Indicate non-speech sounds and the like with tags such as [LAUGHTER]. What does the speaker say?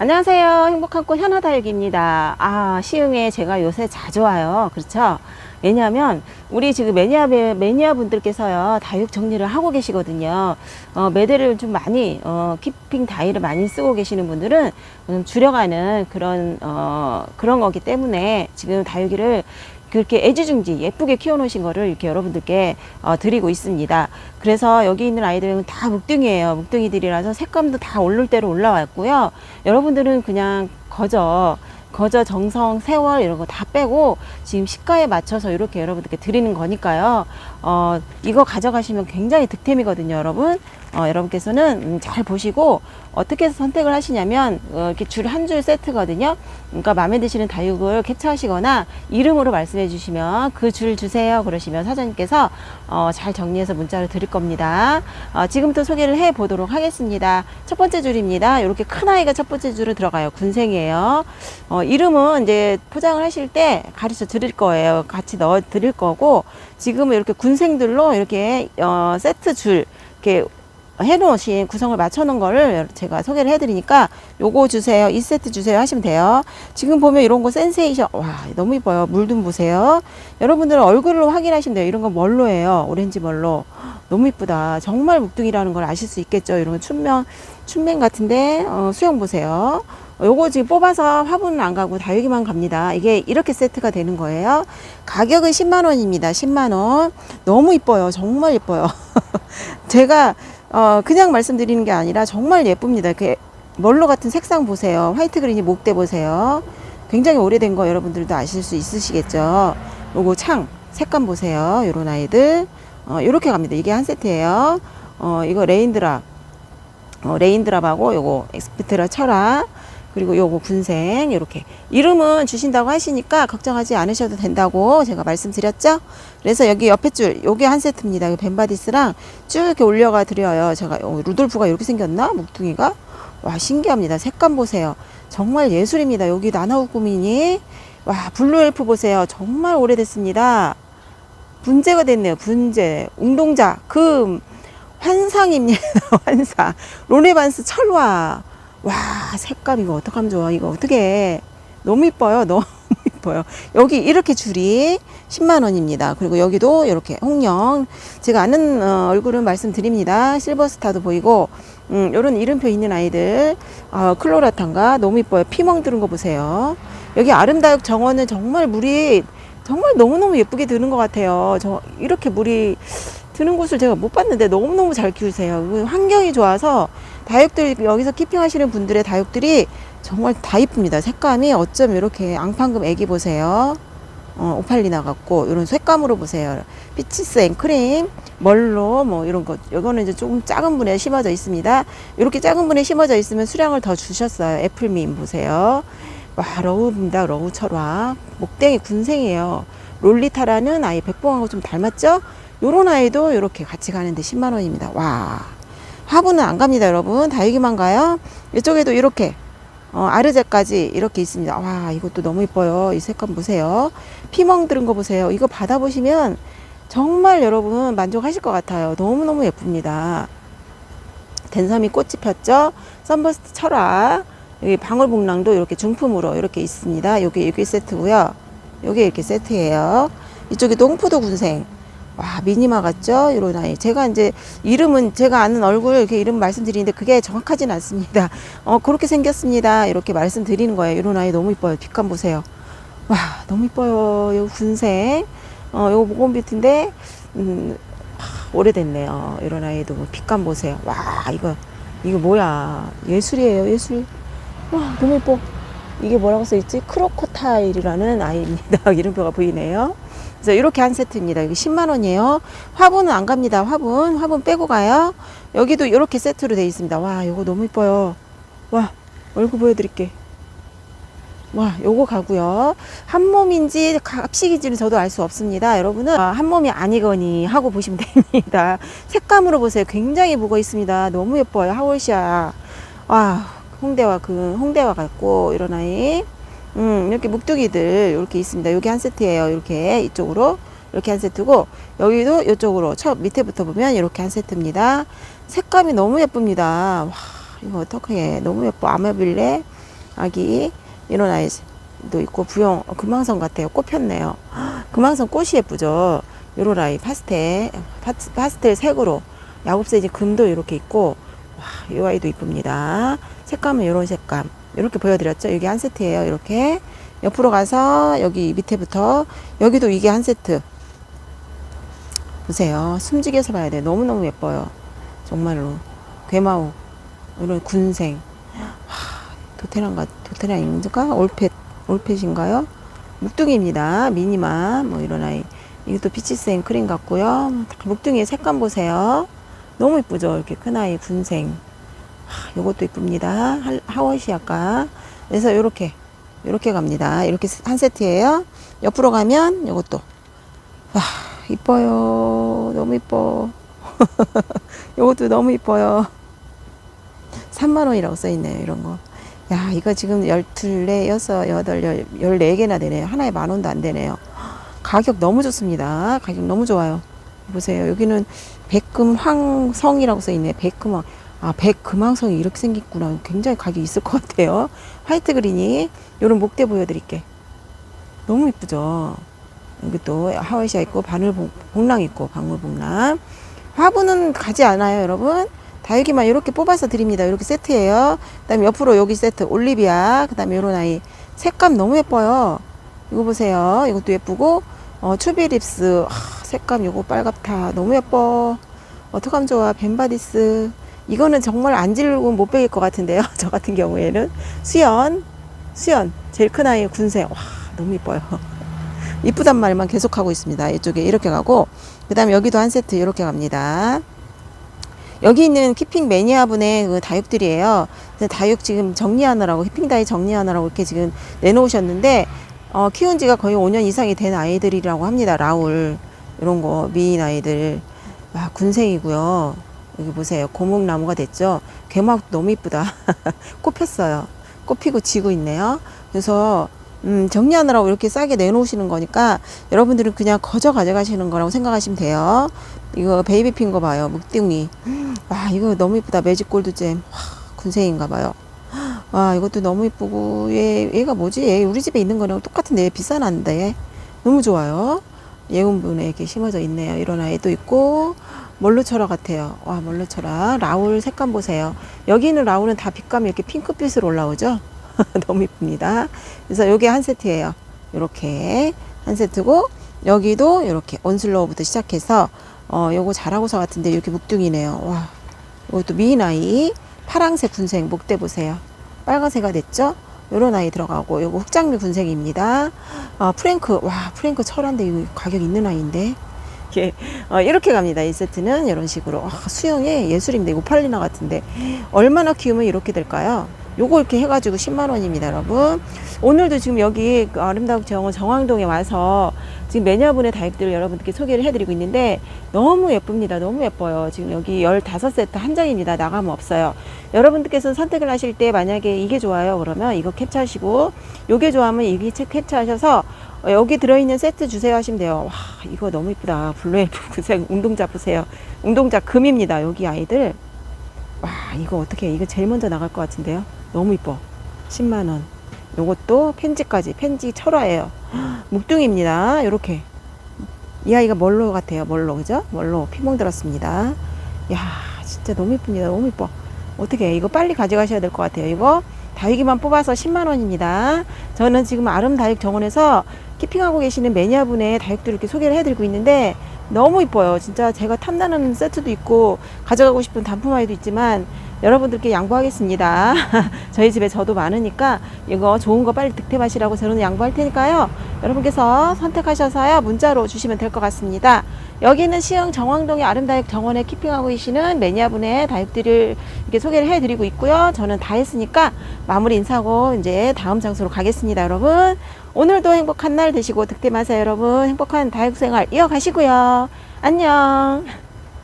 안녕하세요. 행복한 꽃 현아다육입니다. 아, 시흥에 제가 요새 자주 와요. 그렇죠? 왜냐하면 우리 지금 매니아 매니아 분들께서요 다육 정리를 하고 계시거든요. 어, 매대를 좀 많이 어, 키핑 다이를 많이 쓰고 계시는 분들은 좀 줄여가는 그런 어, 그런 거기 때문에 지금 다육이를 그렇게 애지중지 예쁘게 키워놓으신 거를 이렇게 여러분들께 어, 드리고 있습니다. 그래서 여기 있는 아이들은 다 묵둥이에요. 묵둥이들이라서 색감도 다 오를 대로 올라왔고요. 여러분들은 그냥 거저 거저 정성 세월 이런 거 다 빼고 지금 시가에 맞춰서 이렇게 여러분들께 드리는 거니까요. 어, 이거 가져가시면 굉장히 득템이거든요, 여러분. 어, 여러분께서는 음, 잘 보시고 어떻게 해서 선택을 하시냐면 어, 이렇게 줄 한 줄 세트거든요. 그러니까 마음에 드시는 다육을 캡처하시거나 이름으로 말씀해 주시면 그 줄 주세요 그러시면 사장님께서 어, 잘 정리해서 문자를 드릴 겁니다. 어, 지금부터 소개를 해 보도록 하겠습니다. 첫 번째 줄입니다. 이렇게 큰 아이가 첫 번째 줄을 들어가요. 군생이에요. 어, 이름은 이제 포장을 하실 때 가르쳐 드릴 거예요. 같이 넣어 드릴 거고 지금은 이렇게 군생들로 이렇게 어, 세트 줄 이렇게 해놓으신 구성을 맞춰놓은 거를 제가 소개를 해드리니까 요거 주세요. 2세트 주세요 하시면 돼요. 지금 보면 이런 거 센세이션. 와, 너무 이뻐요. 물 좀 보세요. 여러분들은 얼굴을 확인하시면 돼요. 이런 건 멀로예요. 오렌지 멀로. 너무 이쁘다. 정말 묵둥이라는 걸 아실 수 있겠죠. 이런 건 춘면, 춘맨 같은데, 어, 수영 보세요. 어, 요거 지금 뽑아서 화분은 안 가고 다육이만 갑니다. 이게 이렇게 세트가 되는 거예요. 가격은 10만 원입니다. 10만 원. 너무 이뻐요. 정말 이뻐요. [LAUGHS] 제가 어, 그냥 말씀드리는 게 아니라 정말 예쁩니다. 멀로 같은 색상 보세요. 화이트 그린이 목대 보세요. 굉장히 오래된 거 여러분들도 아실 수 있으시겠죠. 요거 창 색감 보세요. 요런 아이들 어, 요렇게 갑니다. 이게 한 세트예요. 어, 이거 레인드랍 어, 레인드랍하고 요거 엑스피트라 철화 그리고 요거 군생 이렇게 이름은 주신다고 하시니까 걱정하지 않으셔도 된다고 제가 말씀드렸죠. 그래서 여기 옆에 줄 요게 한 세트입니다. 이 벤바디스랑 쭉 이렇게 올려가 드려요. 제가 어, 루돌프가 이렇게 생겼나 묵둥이가 와 신기합니다. 색감 보세요. 정말 예술입니다. 여기 나나우 꾸미니 와 블루 엘프 보세요. 정말 오래됐습니다. 분재가 됐네요. 분재 웅동자 금 환상입니다. [LAUGHS] 환상 로네반스 철화 와 색감 이거 어떡하면 좋아? 이거 어떻게 너무 이뻐요. 너무 [LAUGHS] 이뻐요. 여기 이렇게 줄이 10만 원입니다. 그리고 여기도 이렇게 홍영. 제가 아는 어, 얼굴은 말씀드립니다. 실버스타도 보이고 음, 요런 이름표 있는 아이들 어, 클로라탄가 너무 이뻐요. 피멍 들은 거 보세요. 여기 아름다육 정원은 정말 물이 정말 너무너무 예쁘게 드는 것 같아요. 저 이렇게 물이 드는 곳을 제가 못 봤는데 너무너무 잘 키우세요 환경이 좋아서 다육들 여기서 키핑 하시는 분들의 다육들이 정말 다 이쁩니다. 색감이 어쩜 이렇게 앙팡금 애기 보세요. 어, 오팔리나 같고 이런 색감으로 보세요. 피치스 앤 크림, 멀로 뭐 이런 거. 이거는 이제 조금 작은 분에 심어져 있습니다. 이렇게 작은 분에 심어져 있으면 수량을 더 주셨어요. 애플민 보세요. 와 러우입니다. 러우 철화. 목땡이 군생이에요. 롤리타라는 아이 백봉하고 좀 닮았죠? 요런 아이도 이렇게 같이 가는데 10만 원입니다. 와. 화분은 안 갑니다, 여러분. 다육이만 가요. 이쪽에도 이렇게 어, 아르제까지 이렇게 있습니다. 와, 이것도 너무 이뻐요. 이 색감 보세요. 피멍 들은 거 보세요. 이거 받아보시면 정말 여러분 만족하실 것 같아요. 너무너무 예쁩니다. 댄섬이 꽃이 폈죠? 썬버스트 철화. 여기 방울복랑도 이렇게 중품으로 이렇게 있습니다. 여기 여기 세트고요. 여기 이렇게 세트예요. 이쪽에 똥푸도 군생. 와 미니마 같죠? 이런 아이. 제가 이제 이름은 제가 아는 얼굴 이렇게 이름 말씀드리는데 그게 정확하진 않습니다. 어 그렇게 생겼습니다. 이렇게 말씀드리는 거예요. 이런 아이 너무 이뻐요. 뒷감 보세요. 와 너무 이뻐요. 요 군생. 어 요거 모건비트인데 음 하, 오래됐네요. 이런 아이도 뒷감 보세요. 와 이거 이거 뭐야? 예술이에요. 예술. 와 너무 이뻐. 이게 뭐라고 써있지? 크로코타일이라는 아이입니다. [LAUGHS] 이름표가 보이네요. 그래서 이렇게 한 세트입니다. 여기 10만 원이에요. 화분은 안 갑니다. 화분. 화분 빼고 가요. 여기도 이렇게 세트로 되어 있습니다. 와, 요거 너무 이뻐요. 와, 얼굴 보여드릴게. 와, 요거 가고요. 한 몸인지 합식인지는 저도 알 수 없습니다. 여러분은 아, 한 몸이 아니거니 하고 보시면 [LAUGHS] 됩니다. 색감으로 보세요. 굉장히 묵어 있습니다. 너무 예뻐요. 하월시아. 와, 홍대와 그 홍대와 같고 이런 아이. 음, 이렇게 묵둥이들 이렇게 있습니다. 여기 한 세트예요. 이렇게 이쪽으로 이렇게 한 세트고 여기도 이쪽으로 첫 밑에부터 보면 이렇게 한 세트입니다. 색감이 너무 예쁩니다. 와, 이거 어떡해. 너무 예뻐. 아마빌레 아기 이런 아이도 있고 부영 어, 금왕성 같아요. 꽃 폈네요. 금왕성 꽃이 예쁘죠. 요런 아이 파스텔 파스, 파스텔 색으로 야곱새지 금도 이렇게 있고 와, 이 아이도 이쁩니다. 색감은 이런 색감 이렇게 보여드렸죠. 여기 한 세트예요. 이렇게 옆으로 가서 여기 밑에부터 여기도 이게 한 세트 보세요. 숨지게서 봐야 돼. 너무너무 예뻐요. 정말로. 괴마옥. 이런 군생. 하, 도테란가, 도테란인가? 올펫, 올펫인가요? 묵둥이입니다. 미니마. 뭐 이런 아이. 이것도 피치생 크림 같고요. 묵둥이의 색감 보세요. 너무 이쁘죠? 이렇게 큰 아이 군생. 하, 요것도 이쁩니다. 하- 하워시 아까. 그래서 요렇게, 요렇게 갑니다. 이렇게 한 세트예요. 옆으로 가면 요것도. 와, 이뻐요. 너무 이뻐. [LAUGHS] 요것도 너무 이뻐요. 3만 원이라고 써 있네요, 이런 거. 야, 이거 지금 14, 6, 8, 14개나 되네요. 하나에 만 원도 안 되네요. 가격 너무 좋습니다. 가격 너무 좋아요. 보세요. 여기는 백금 황성이라고 써 있네. 백금황. 아, 백 금황성이 이렇게 생겼구나. 굉장히 가격이 있을 것 같아요. 화이트 그린이. 요런 목대 보여드릴게. 너무 이쁘죠? 여기 또 하와이시아 있고 바늘 복- 복랑 있고 방울 복랑. 화분은 가지 않아요 여러분. 다육이만 이렇게 뽑아서 드립니다. 이렇게 세트예요. 그 다음에 옆으로 여기 세트 올리비아. 그 다음에 요런 아이. 색감 너무 예뻐요. 이거 보세요. 이것도 예쁘고 어, 추비립스. 아, 색감 요거 빨갛다. 너무 예뻐. 어떡하면 좋아. 벤바디스 이거는 정말 안 지르고 못 베길 것 같은데요 [LAUGHS] 저 같은 경우에는 수연 수연 제일 큰 아이 군생 와 너무 이뻐요 [LAUGHS] 이쁘단 말만 계속하고 있습니다. 이쪽에 이렇게 가고 그 다음에 여기도 한 세트 이렇게 갑니다. 여기 있는 키핑 매니아 분의 그 다육들이에요. 다육 지금 정리하느라고 히핑 다이 정리하느라고 이렇게 지금 내놓으셨는데 어, 키운 지가 거의 5년 이상이 된 아이들이라고 합니다. 라울 이런 거 미인 아이들 와 군생이고요. 여기 보세요. 고목나무가 됐죠. 괴막 너무 이쁘다. 꽃 폈어요. 꽃 피고 지고 있네요. 그래서 음, 정리하느라고 이렇게 싸게 내놓으시는 거니까 여러분들은 그냥 거저 가져가시는 거라고 생각하시면 돼요. 이거 베이비 핀 거 봐요. 묵둥이. [GASPS] 와, 이거 너무 이쁘다. 매직 골드잼. 와, 군생인가 봐요. [GASPS] 와, 이것도 너무 이쁘고, 얘, 얘가 뭐지? 얘 우리 집에 있는 거랑 똑같은데, 얘 비싼한데. 너무 좋아요. 예운분에 이렇게 심어져 있네요. 이런 아이도 있고, 멀로철화 같아요. 와, 멀로철화. 라울 색감 보세요. 여기 있는 라울은 다 빛감이 이렇게 핑크빛으로 올라오죠? [LAUGHS] 너무 이쁩니다. 그래서 요게 한 세트예요. 요렇게 한 세트고 여기도 요렇게 온슬로우부터 시작해서 어 요거 잘하고서 같은데 이렇게 묵둥이네요. 와. 이것도 미인 아이 파랑색 군생 목대 보세요. 빨간색가 됐죠? 요런 아이 들어가고 요거 흑장미 군생입니다. 어 프랭크 와 프랭크 철한데 이거 가격 있는 아이인데 이렇게 어, 이렇게 갑니다. 이 세트는 이런 식으로 아, 수영에 예술입니다. 이거 팔리나 같은데 얼마나 키우면 이렇게 될까요? 요거 이렇게 해가지고 10만 원입니다, 여러분. 오늘도 지금 여기 그 아름다운 정원 정왕동에 와서 지금 매니아분의 다육들을 여러분들께 소개를 해드리고 있는데 너무 예쁩니다. 너무 예뻐요. 지금 여기 15세트 한 장입니다. 나가면 없어요. 여러분들께서 선택을 하실 때 만약에 이게 좋아요. 그러면 이거 캡처하시고 요게 좋아하면 이게 책 캡처하셔서 어, 여기 들어있는 세트 주세요 하시면 돼요. 와, 이거 너무 이쁘다. 블루엘프 운동자 보세요. 운동자 금입니다. 여기 아이들. 와, 이거 어떻게, 이거 제일 먼저 나갈 것 같은데요. 너무 이뻐. 10만원. 요것도 펜지까지, 펜지 철화예요. 묵둥입니다. 요렇게. 이 아이가 멀로 같아요. 멀로, 그죠? 멀로. 피멍 들었습니다. 야 진짜 너무 이쁩니다. 너무 이뻐. 어떻게, 이거 빨리 가져가셔야 될 것 같아요. 이거 다육이만 뽑아서 10만원입니다. 저는 지금 아름 다육 정원에서 키핑하고 계시는 매니아분의 다육들을 이렇게 소개를 해드리고 있는데 너무 이뻐요. 진짜 제가 탐나는 세트도 있고 가져가고 싶은 단품 아이도 있지만 여러분들께 양보하겠습니다. [LAUGHS] 저희 집에 저도 많으니까 이거 좋은 거 빨리 득템하시라고 저는 양보할 테니까요. 여러분께서 선택하셔서요. 문자로 주시면 될 것 같습니다. 여기는 시흥 정왕동의 아름다육 정원에 키핑하고 계시는 매니아분의 다육들을 이렇게 소개를 해드리고 있고요. 저는 다 했으니까 마무리 인사하고 이제 다음 장소로 가겠습니다, 여러분. 오늘도 행복한 날 되시고 득템하세요, 여러분. 행복한 다육 생활 이어가시고요. 안녕.